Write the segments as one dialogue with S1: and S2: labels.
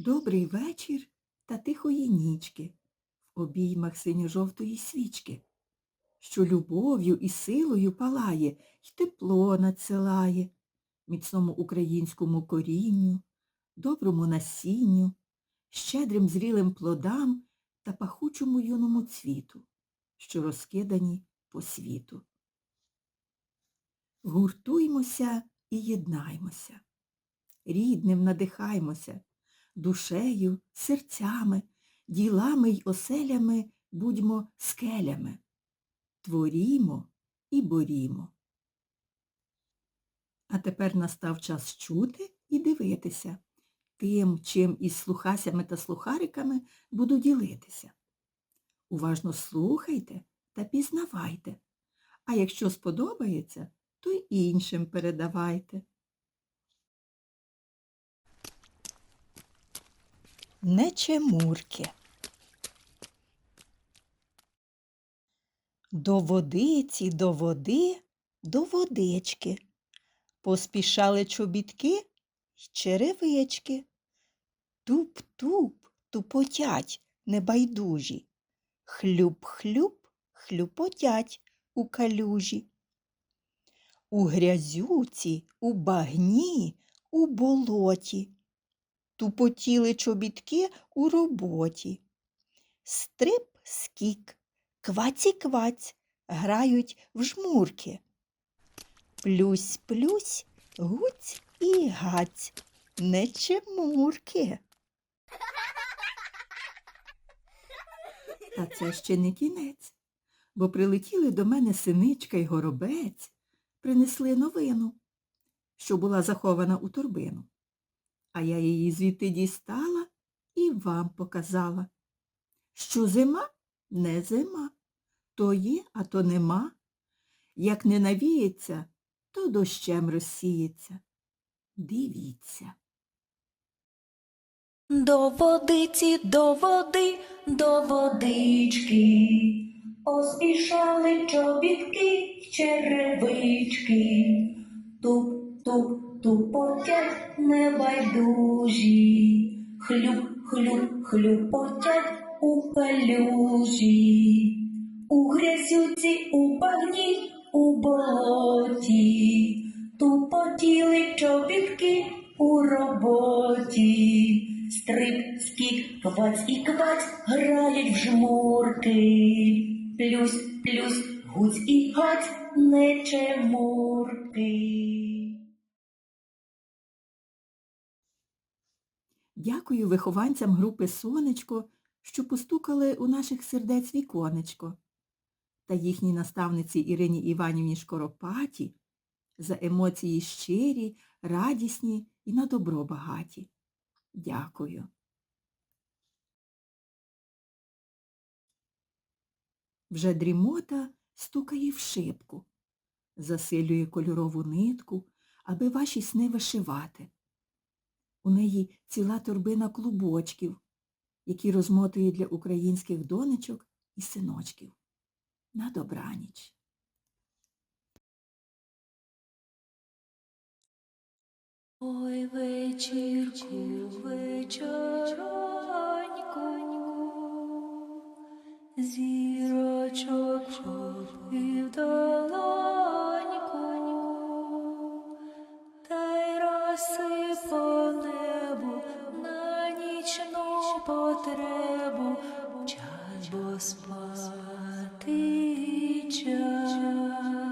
S1: Добрий вечір та тихої нічки в обіймах синьо-жовтої свічки, що любов'ю і силою палає й тепло надсилає міцному українському корінню, доброму насінню, щедрим зрілим плодам та пахучому юному цвіту, що розкидані по світу. Гуртуймося і єднаймося, рідним надихаймося, душею, серцями, ділами й оселями будьмо скелями, творімо і борімо. А тепер настав час чути і дивитися тим, чим із слухасями та слухариками буду ділитися. Уважно слухайте та пізнавайте, а якщо сподобається, то й іншим передавайте. Нечемурки. До водиці, до води, до водички. Поспішали чобітки й черевички. Туп-туп, тупотять небайдужі. Хлюп-хлюп, хлюпотять у калюжі. У грязюці, у багні, у болоті. Тупотіли чобітки у роботі. Стрип, скік, кваці-кваць грають в жмурки. Плюсь-плюсь, гуць і гаць, не чемурки. Та це ще не кінець, бо прилетіли до мене синичка й горобець, принесли новину, що була захована у торбину. А я її звідти дістала і вам показала. Що зима не зима, то є, а то нема. Як не навіється, то дощем розсіється. Дивіться.
S2: До водиці, до води, до водички. Поспішали чобітки й черевички. Туп-туп, тупотять небайдужі. Хлюп-хлюп, хлюпотять у калюжі. У грязюці, у багні, у болоті. Тупотіли чобітки у роботі. Стрип, скік, кваць і кваць грають в жмурки. Плюс, плюс, гуць і гаць, не
S1: Дякую вихованцям групи Сонечко, що постукали у наших сердець віконечко, та їхній наставниці Ірині Іванівні Шкоропаті за емоції щирі, радісні і на добро багаті. Дякую. Вже дрімота стукає в шибку, засилює кольорову нитку, аби ваші сни вишивати. У неї ціла торбина клубочків, які розмотує для українських донечок і синочків. На добраніч.
S2: Ой, вечірку, вечороньку, зірочок попив долоньку, та й роси потребу, час бо спати час.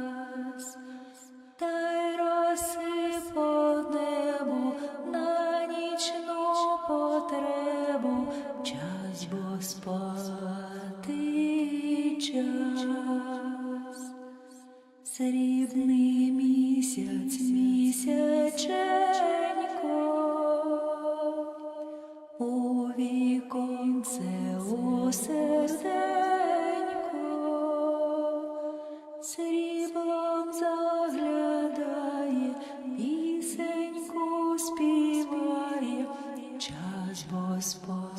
S2: Та й роси по небу на нічну потребу, час бо спати час. Срібний місяць, місяченько, віконце у серденько, сріблом заглядає, пісеньку співає, час бо спати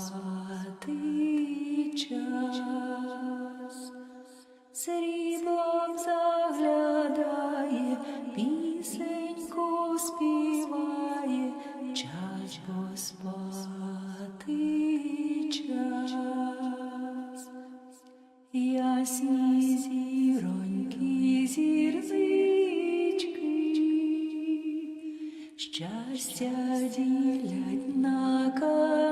S2: час. Щастя ділять на кар.